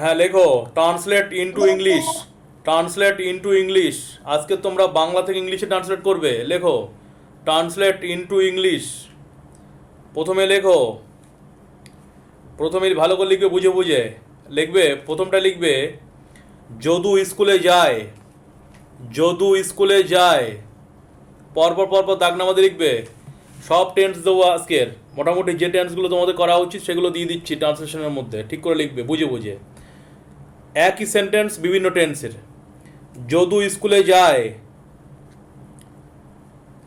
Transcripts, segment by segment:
হ্যাঁ লেখো। Translate into English translate into English আজকে তোমরা বাংলা থেকে ইংলিশে ট্রান্সলেট করবে। লেখো। ট্রান্সলেট ইনটু ইংলিশ প্রথমে লেখো। প্রথমে ভালো করে লিখবে বুঝে বুঝে। লিখবে প্রথমটা লিখবে যদু স্কুলে যায়। যদু স্কুলে যায়। পরপর পরপর দাগ নামাতে লিখবে। সব টেন্স দেবো আজকের। মোটামুটি যে টেন্সগুলো তোমাদের করা উচিত, সেগুলো দিয়ে দিচ্ছি ট্রান্সলেশনের মধ্যে। ঠিক করে লিখবে, বুঝে বুঝে। একই সেন্টেন্স বিভিন্ন টেন্সের যদু স্কুলে যায়।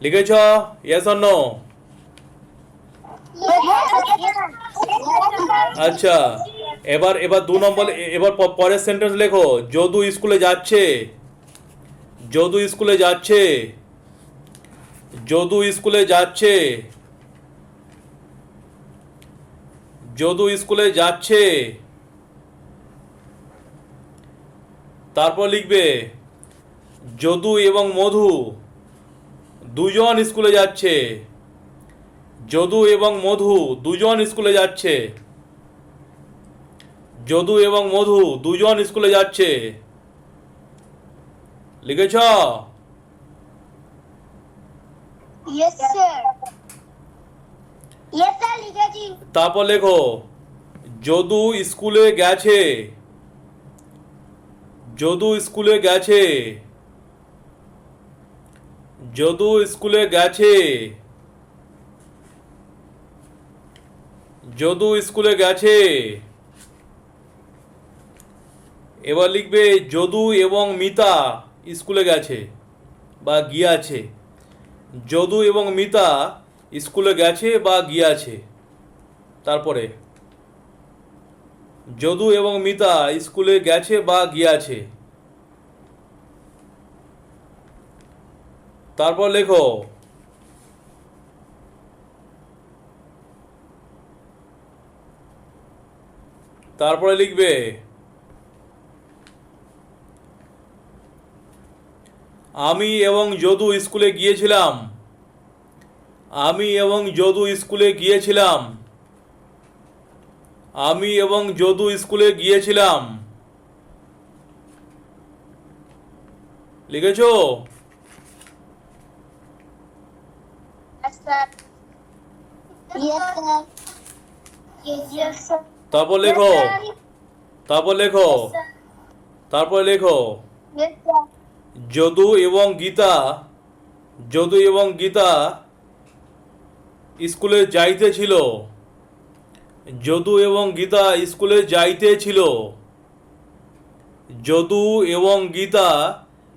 লিখেছ? ইয়েস অর নো আচ্ছা এবার এবার দু নম্বর, এবার পরের সেন্টেন্স লেখো। যদু স্কুলে যাচ্ছে। যদু স্কুলে যাচ্ছে। যদু স্কুলে যাচ্ছে। যদু স্কুলে যাচ্ছে। তারপর লিখবে, যদু এবং মধু দুজন স্কুলে যাচ্ছে। যদু এবং মধু দুজন স্কুলে যাচ্ছে। যদু এবং মধু দুজন স্কুলে যাচ্ছে। লিখেছ? তারপর লেখো, যদু স্কুলে গেছে। যদু স্কুলে গেছে। যদু স্কুলে গেছে। যদু স্কুলে গেছে। এবার লিখবে, যদু এবং মিতা স্কুলে গেছে বা গিয়াছে। যদু এবং মিতা স্কুলে গেছে বা গিয়াছে। তারপরে? যদু এবং মিতা স্কুলে গেছে বা গিয়াছে। তারপর লেখো। তারপরে লিখবে। আমি এবং যদু স্কুলে গিয়েছিলাম। আমি এবং যদু স্কুলে গিয়েছিলাম। আমি এবং যদু স্কুলে গিয়েছিলাম। লিখেছো. তারপর লেখো। তারপর লেখো। তারপর লেখো। যদু এবং গীতা। যদু এবং গীতা স্কুলে যাইতেছিল যদু এবং গীতা স্কুলে যাইতেছিল যদু এবং গীতা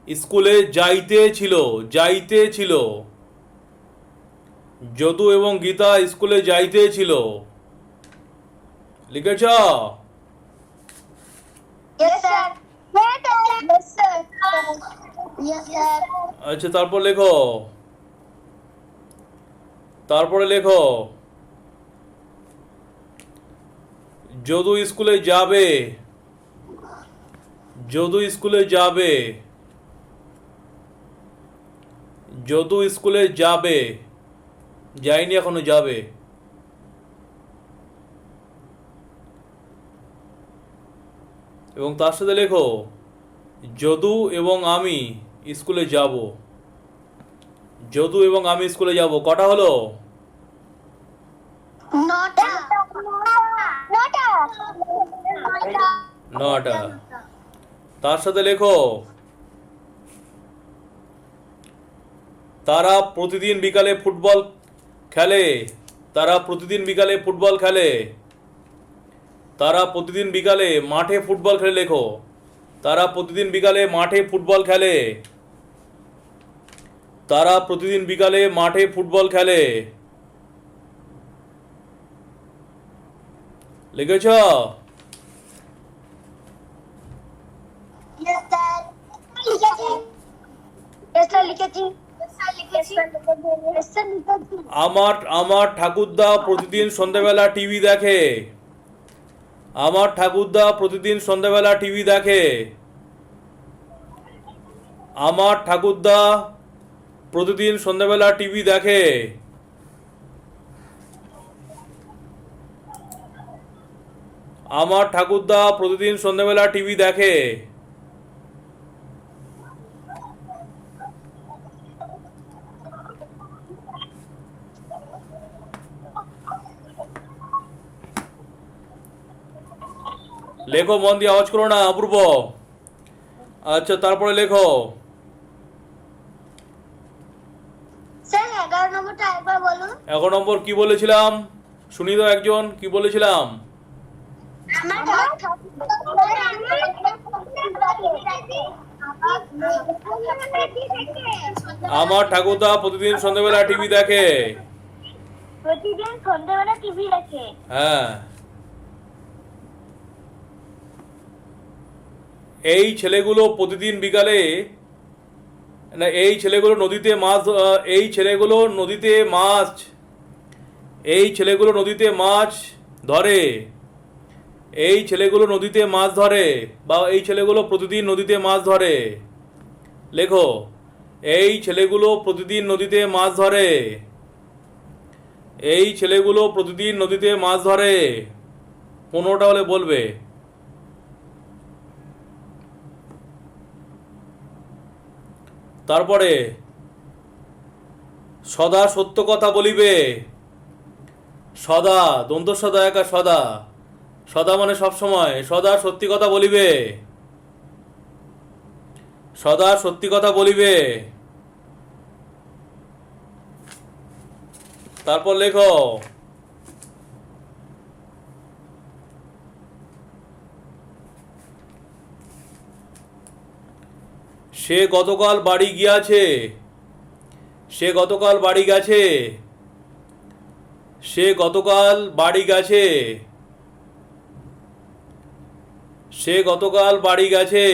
স্কুলে যাইতেছিল যাইতেছিল যদু এবং গীতা স্কুলে লিখেছ? Sir. Yes, sir. আচ্ছা তারপর লেখো। তারপরে লেখো, যদু স্কুলে যাবে, যদু স্কুলে যাবে, যদু স্কুলে যাবে যাইনি এখনও যাবে। এবং তার সাথে লেখো, যদু এবং আমি স্কুলে যাব। যদু এবং আমি স্কুলে যাব। কটা হলো? নটা। তার সাথে লেখো। তারা প্রতিদিন বিকালে ফুটবল খেলে। তারা প্রতিদিন বিকালে ফুটবল খেলে। তারা প্রতিদিন বিকালে মাঠে ফুটবল খেলে লেখো। তারা প্রতিদিন বিকালে মাঠে ফুটবল খেলে। তারা প্রতিদিন বিকালে মাঠে ফুটবল খেলে। লিখেছ? আমার আমার ঠাকুরদা প্রতিদিন সন্ধ্যাবেলা টিভি দেখে। আমার ঠাকুরদা প্রতিদিন সন্ধ্যাবেলা টিভি দেখে। আমার ঠাকুরদা প্রতিদিন সন্ধ্যাবেলা টিভি দেখে। আমার ঠাকুরদা প্রতিদিন সন্ধ্যাবেলা টিভি দেখে। লেখো, মন দিয়ে আওয়াজ করো না, অপূর্ব। আচ্ছা তারপরে লেখো। এগারো নম্বরটা একবার বলুন। এক নম্বর কি বলেছিলাম? শুনি তো একজন কি বলেছিলাম? আমার ঠাকুরদা প্রতিদিন সন্ধ্যাবেলা টিভি দেখে। প্রতিদিন সন্ধ্যাবেলা টিভি দেখে। হ্যাঁ। এই ছেলেগুলো প্রতিদিন বিকালে না, এই ছেলেগুলো নদীতে মাছ এই ছেলেগুলো নদীতে মাছ, এই ছেলেগুলো নদীতে মাছ ধরে, এই ছেলেগুলো নদীতে মাছ ধরে, বা এই ছেলেগুলো প্রতিদিন নদীতে মাছ ধরে। লেখো, এই ছেলেগুলো প্রতিদিন নদীতে মাছ ধরে, এই ছেলেগুলো প্রতিদিন নদীতে মাছ ধরে। পনেরোটা হলে বলবে। তারপরে সদা সত্য কথা বলিবে। সদা দন্ত সদা, একা সদা। সদা মানে সব সময় সদা সত্যি কথা বলিবে। সদা সত্যি কথা বলিবে। তারপর লেখো সে গতকাল বাড়ি গিয়াছে। সে গতকাল বাড়ি গেছে। সে গতকাল বাড়ি গেছে। সে গতকাল বাড়ি গেছে।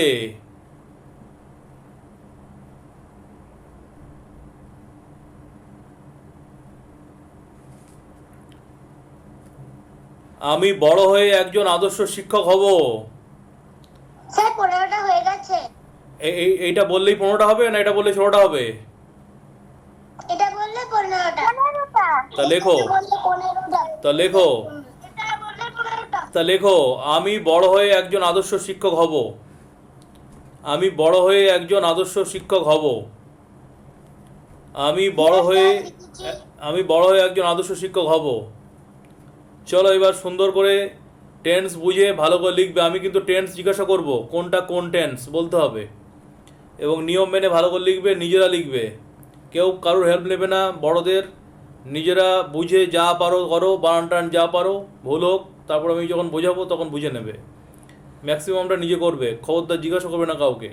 আমি বড় হয়ে একজন আদর্শ শিক্ষক হব স্যার পনেরোটা হয়ে গেছে এ- এই এইটা বললেই পনেরোটা হবে না এটা বললে ষোলোটা হবে? এটা বললে পনেরোটা। তা লেখো। তা লেখো। তা লেখো আমি বড় হয়ে একজন আদর্শ শিক্ষক হব। আমি বড় হয়ে একজন আদর্শ শিক্ষক হব। আমি বড় হয়ে আমি বড় হয়ে একজন আদর্শ শিক্ষক হব। চলো এবার সুন্দর করে টেন্স বুঝে ভালো করে লিখবে। আমি কিন্তু টেন্স জিজ্ঞাসা করব কোনটা কোন টেন্স বলতে হবে। এবং নিয়ম মেনে ভালো করে লিখবে, নিজেরা লিখবে। কেউ কারোর হেল্প নেবে না, বড়দের। নিজেরা বুঝে যা পারো করো, বানান টান যা পারো, ভুল হোক, তারপর আমি যখন বোঝাবো তখন বুঝে নেবে। ম্যাক্সিমামটা নিজে করবে, খবরদার জিজ্ঞাসা করবে না কাউকে।